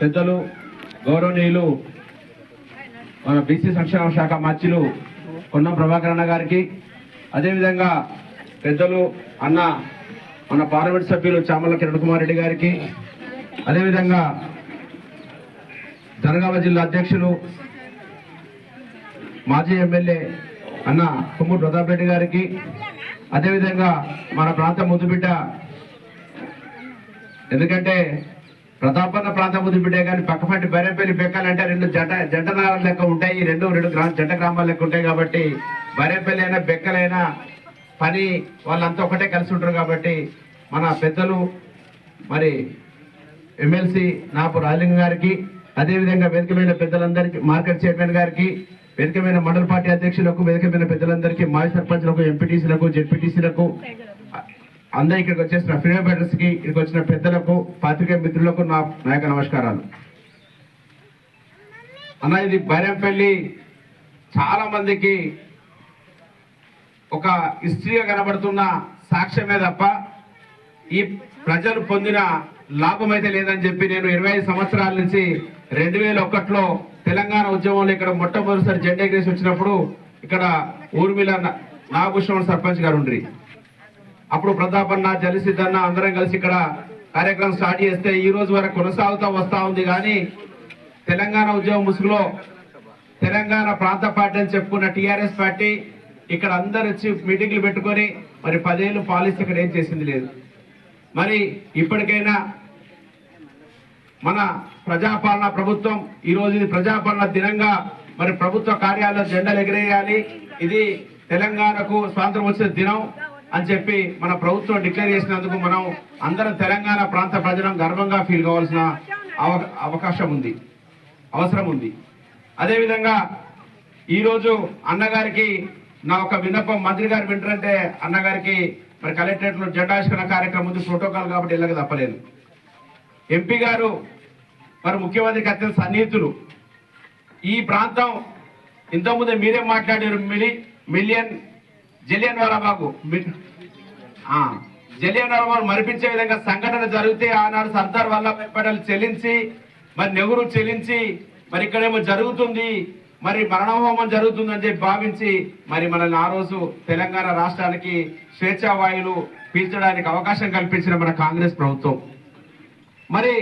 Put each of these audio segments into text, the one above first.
పెద్దలు గౌరవనీయులు మన బీసీ సంక్షేమ శాఖ మార్చిలు కొన్నం ప్రభాకర్ అన్న గారికి అదేవిధంగా పెద్దలు అన్న మన పార్లమెంట్ సభ్యులు చామల కిరణ్ కుమార్ రెడ్డి గారికి అదేవిధంగా జనగామ జిల్లా అధ్యక్షులు మాజీ ఎమ్మెల్యే అన్న కుమ్మూరు ప్రతాప్ రెడ్డి గారికి అదేవిధంగా మన ప్రాంత ముద్దుబిడ్డ ఎందుకంటే ప్రతాపన్న ప్రాంతం ముద్దుబిడ్డే కానీ పక్కపంటి బైరేపల్లి బెక్కాలంటే రెండు జంట జంట నగరాలు లెక్క ఉంటాయి. రెండు రెండు గ్రా జంట గ్రామాలు లెక్క ఉంటాయి కాబట్టి బైరేపల్లి అయినా బెక్కలైనా పని వాళ్ళంతా ఒకటే కలిసి ఉంటారు కాబట్టి మన పెద్దలు మరి ఎమ్మెల్సీ నాపు రాజలింగ గారికి అదేవిధంగా వేదికమైన పెద్దలందరికీ మార్కెట్ చైర్మన్ గారికి వేదికమైన మండల పార్టీ అధ్యక్షులకు వేదికమైన పెద్దలందరికీ మాజీ సర్పంచ్లకు ఎంపీటీసీలకు జెడ్పీటీసీలకు అందరూ ఇక్కడికి వచ్చేసిన ఫిలిం కి ఇక్కడికి వచ్చిన పెద్దలకు పాత్రికేయ మిత్రులకు నా నాయక నమస్కారాలు. అన్న ఇది బైరంపల్లి చాలా మందికి ఒక హిస్టరీగా కనబడుతున్న సాక్ష్యమే తప్ప ఈ ప్రజలు పొందిన లాభం అయితే లేదని చెప్పి నేను ఇరవై ఐదు సంవత్సరాల నుంచి రెండు వేల ఒకటిలో తెలంగాణ ఉద్యమంలో ఇక్కడ మొట్టమొదటిసారి జెండా ఎగరేసి వచ్చినప్పుడు ఇక్కడ ఊర్మిళ నాగభూషణ సర్పంచ్ గారు ఉండ్రి. అప్పుడు ప్రతాపన్న జలసిద్ధన్న అందరం కలిసి ఇక్కడ కార్యక్రమం స్టార్ట్ చేస్తే ఈ రోజు వరకు కొనసాగుతూ వస్తా ఉంది. కానీ తెలంగాణ ఉద్యమ ముసుగులో తెలంగాణ ప్రాంత పార్టీ అని చెప్పుకున్న టీఆర్ఎస్ పార్టీ ఇక్కడ అందరు వచ్చి మీటింగ్లు పెట్టుకొని మరి పదేళ్ళు పాలిస్తే ఇక్కడ ఏం చేసింది లేదు. మరి ఇప్పటికైనా మన ప్రజాపాలన ప్రభుత్వం ఈ ఇది ప్రజాపాలన దినంగా మరి ప్రభుత్వ కార్యాలయ జెండాలు ఎగిరేయాలి. ఇది తెలంగాణకు స్వాతంత్రం వచ్చిన దినం. అని చెప్పి మన ప్రభుత్వం డిక్లేర్ చేసినందుకు మనం అందరం తెలంగాణ ప్రాంత ప్రజలం గర్వంగా ఫీల్ కావాల్సిన అవకాశం ఉంది. అవసరం ఉంది. అదేవిధంగా ఈరోజు అన్నగారికి నా ఒక విన్నపం మంత్రి గారు వింటారంటే అన్నగారికి మరి కలెక్టరేట్లో జెండావిష్కరణ కార్యక్రమం ఉంది ప్రోటోకాల్ కాబట్టి వెళ్ళక తప్పలేదు. ఎంపీ గారు మరి ముఖ్యమంత్రికి అత్యంత సన్నిహితులు. ఈ ప్రాంతం ఇంతకుముందే మీరేం మాట్లాడారు మిలి మిలియన్ జలియన్ వాలాబాగు జలియన్ వాలాబాగు మరిపించే విధంగా సంఘటన జరిగితే ఆనాడు సర్దార్ వల్లభాయ్ పటేల్ చెల్లించి మరి నెహ్రూ చెల్లించి మరి ఇక్కడేమో జరుగుతుంది మరి మరణహోమం జరుగుతుందని చెప్పి భావించి మరి మనల్ని ఆ రోజు తెలంగాణ రాష్ట్రానికి స్వేచ్ఛావాయులు పీల్చడానికి అవకాశం కల్పించిన మన కాంగ్రెస్ ప్రభుత్వం. మరి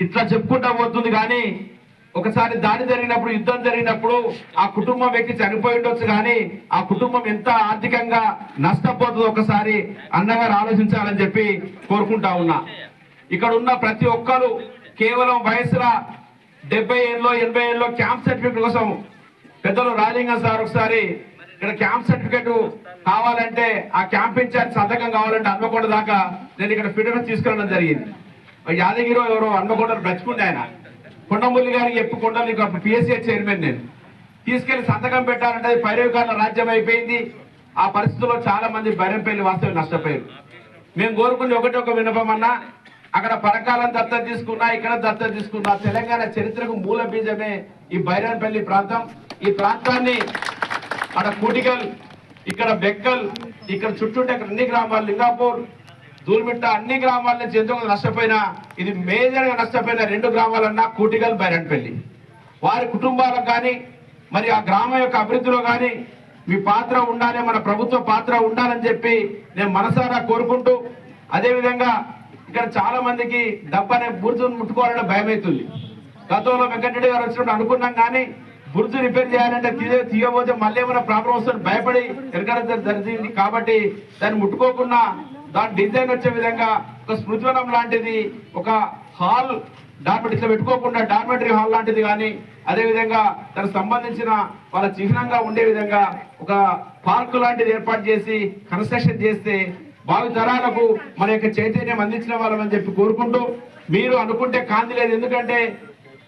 ఇట్లా చెప్పుకుంటా పోతుంది కానీ ఒకసారి దాడి జరిగినప్పుడు యుద్ధం జరిగినప్పుడు ఆ కుటుంబం వ్యక్తి చనిపోయి ఉండొచ్చు కానీ ఆ కుటుంబం ఎంత ఆర్థికంగా నష్టపోతుందో ఒకసారి అన్నగారు ఆలోచించాలని చెప్పి కోరుకుంటా ఉన్నా. ఇక్కడ ఉన్న ప్రతి ఒక్కరు కేవలం వయసులో డెబ్బై ఏళ్ళలో ఎనభై ఏళ్ళలో క్యాంప్ సర్టిఫికేట్ కోసం పెద్దలు రాజలింగం సార్ ఒకసారి ఇక్కడ క్యాంప్ సర్టిఫికేట్ కావాలంటే ఆ క్యాంప్ ఇన్ఛార్జ్ సంతకం కావాలంటే అన్నకొండ దాకా నేను ఇక్కడ ఫిట్నెస్ తీసుకెళ్ళడం జరిగింది. యాదగిరి ఎవరో అన్నకొండలు బ్రతుకుండే ఆయన. కొండముల్లి గారికి చెప్పి నీకు అప్పుడు పిఎస్సీ చైర్మన్ నేను. తీసుకెళ్ళి సంతకం పెట్టాలంటే అది పైరవికారుల రాజ్యం అయిపోయింది. ఆ పరిస్థితుల్లో చాలా మంది బైరంపల్లి వాస్తవం నష్టపోయారు. మేము కోరుకునే ఒకటి ఒక వినపం అక్కడ పరకాలం దత్తత తీసుకున్నా ఇక్కడ దత్తత తీసుకున్నా తెలంగాణ చరిత్రకు మూల బీజమే ఈ బైరాన్పల్లి ప్రాంతం. ఈ ప్రాంతాన్ని అక్కడ కూటికల్ ఇక్కడ బెక్కల్ ఇక్కడ చుట్టూంటే అక్కడ అన్ని గ్రామాలు లింగాపూర్ దూల్మిట్ట అన్ని గ్రామాల నుంచి ఎంతో నష్టపోయినా ఇది మేజర్గా నష్టపోయిన రెండు గ్రామాలన్నా కూటిగల్ బైరంపల్లి వారి కుటుంబాలకు కానీ మరి ఆ గ్రామం యొక్క అభివృద్ధిలో కానీ మీ పాత్ర ఉండాలి మన ప్రభుత్వ పాత్ర ఉండాలని చెప్పి నేను మనసారా కోరుకుంటూ అదేవిధంగా ఇక్కడ చాలా మందికి డబ్బనే బుర్జును ముట్టుకోవాలంటే భయమవుతుంది గతంలో వెంకటరెడ్డి గారు వచ్చినప్పుడు అనుకున్నాం కానీ బుర్జు రిపేర్ చేయాలంటే తీయ తీయబోతే మళ్ళీ ఏమైనా ప్రాబ్లం వస్తుంది భయపడి ఎరగడం జరిగింది. కాబట్టి దాన్ని ముట్టుకోకుండా దాని డిజైన్ వచ్చే విధంగా ఒక స్మృతివనం లాంటిది ఒక హాల్ డార్మెట్ ఇట్లా పెట్టుకోకుండా డార్మెటరీ హాల్ లాంటిది కానీ అదేవిధంగా దానికి సంబంధించిన వాళ్ళ చిహ్నంగా ఉండే విధంగా ఒక పార్కు లాంటిది ఏర్పాటు చేసి కన్స్ట్రక్షన్ చేస్తే భావి తరాలకు మన యొక్క చైతన్యం అందించిన వాళ్ళమని చెప్పి కోరుకుంటూ మీరు అనుకుంటే కాంతి లేదు. ఎందుకంటే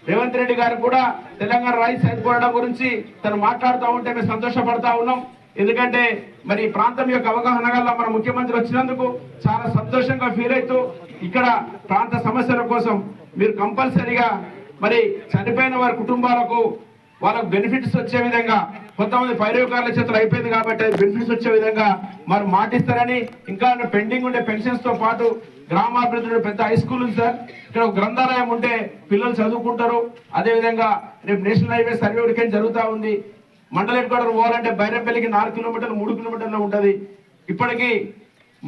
రేవంత్ రెడ్డి గారు కూడా తెలంగాణ రైస్ సరిపోవడం గురించి తను మాట్లాడుతూ ఉంటే మేము సంతోషపడతా ఉన్నాం. ఎందుకంటే మరి ఈ ప్రాంతం యొక్క అవగాహన గల మన ముఖ్యమంత్రి వచ్చినందుకు చాలా సంతోషంగా ఫీల్ అవుతూ ఇక్కడ ప్రాంత సమస్యల కోసం మీరు కంపల్సరీగా మరి చనిపోయిన వారి కుటుంబాలకు వాళ్ళకు బెనిఫిట్స్ వచ్చే విధంగా కొంతమంది పైరవకారుల చేతులు అయిపోయింది కాబట్టి బెనిఫిట్స్ వచ్చే విధంగా మరి మాటిస్తారని ఇంకా పెండింగ్ ఉండే పెన్షన్స్తో పాటు గ్రామాభివృద్ధి పెద్ద హై స్కూల్ ఉంది సార్. ఇక్కడ ఒక గ్రంథాలయం ఉంటే పిల్లలు చదువుకుంటారు. అదే విధంగా రేపు నేషనల్ హైవే సర్వే ఉడికే జరుగుతూ ఉంది. మండల హెడ్ క్వార్టర్ పోవాలంటే బైరంపల్లికి నాలుగు కిలోమీటర్లు మూడు కిలోమీటర్లు ఉంటుంది. ఇప్పటికీ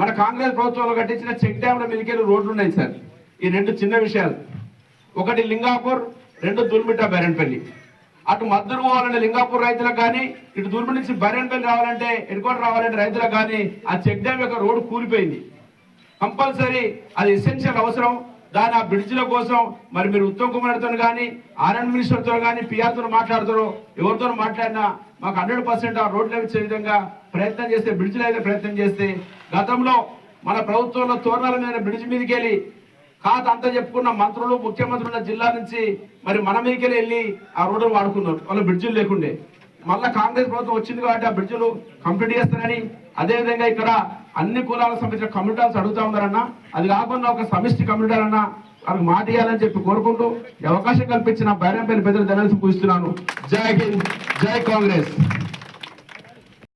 మన కాంగ్రెస్ ప్రభుత్వంలో కట్టించిన చెక్ డ్యాంల మీదకెళ్ళి రోడ్లు ఉన్నాయి సార్. ఈ రెండు చిన్న విషయాలు. ఒకటి లింగాపూర్ రెండు దుల్మిట్ట బైరన్పల్లి అటు మద్దరు పోవాలంటే లింగాపూర్ రైతులకు కానీ ఇటు దుర్మి నుంచి బైరన్పల్లి రావాలంటే ఎడుకోట రావాలంటే రైతులకు కానీ ఆ చెక్ డ్యామ్ యొక్క రోడ్డు కూలిపోయింది. కంపల్సరీ అది ఎసెన్షియల్ అవసరం. దాని ఆ బ్రిడ్జ్ల కోసం మరి మీరు ఉత్తమ్ కుమార్తో కానీ ఆర్ఎన్ మినిస్టర్తో కానీ పిఆర్తో మాట్లాడుతారో ఎవరితో మాట్లాడినా మాకు హండ్రెడ్ పర్సెంట్ ఆ రోడ్లు ఇచ్చే విధంగా ప్రయత్నం చేస్తే బ్రిడ్జ్లు అయితే ప్రయత్నం చేస్తే గతంలో మన ప్రభుత్వంలో తోరణాల మీద బ్రిడ్జ్ మీదకి వెళ్ళి కాదు అంతా చెప్పుకున్న మంత్రులు ముఖ్యమంత్రులు ఉన్న జిల్లా నుంచి మరి మన మీదకి వెళ్ళి ఆ రోడ్డు వాడుకున్నారు. వాళ్ళ బ్రిడ్జ్లు లేకుండే. మళ్ళా కాంగ్రెస్ ప్రభుత్వం వచ్చింది కాబట్టి ఆ బ్రిడ్జ్లు కంప్లీట్ చేస్తారని అదేవిధంగా ఇక్కడ అన్ని కులాలకు సంబంధించిన కమ్యూనిటాల్స్ అడుగుతా ఉన్నారన్న అది కాకుండా ఒక సమిష్టి కమ్యూనిటాల్ అన్న వాళ్ళకి మాట ఇవ్వాలని చెప్పి కోరుకుంటూ అవకాశం కల్పించిన బైరంపల్లి పెద్దలు ధనాన్ని పూజిస్తున్నాను. జై హింద్ జై కాంగ్రెస్.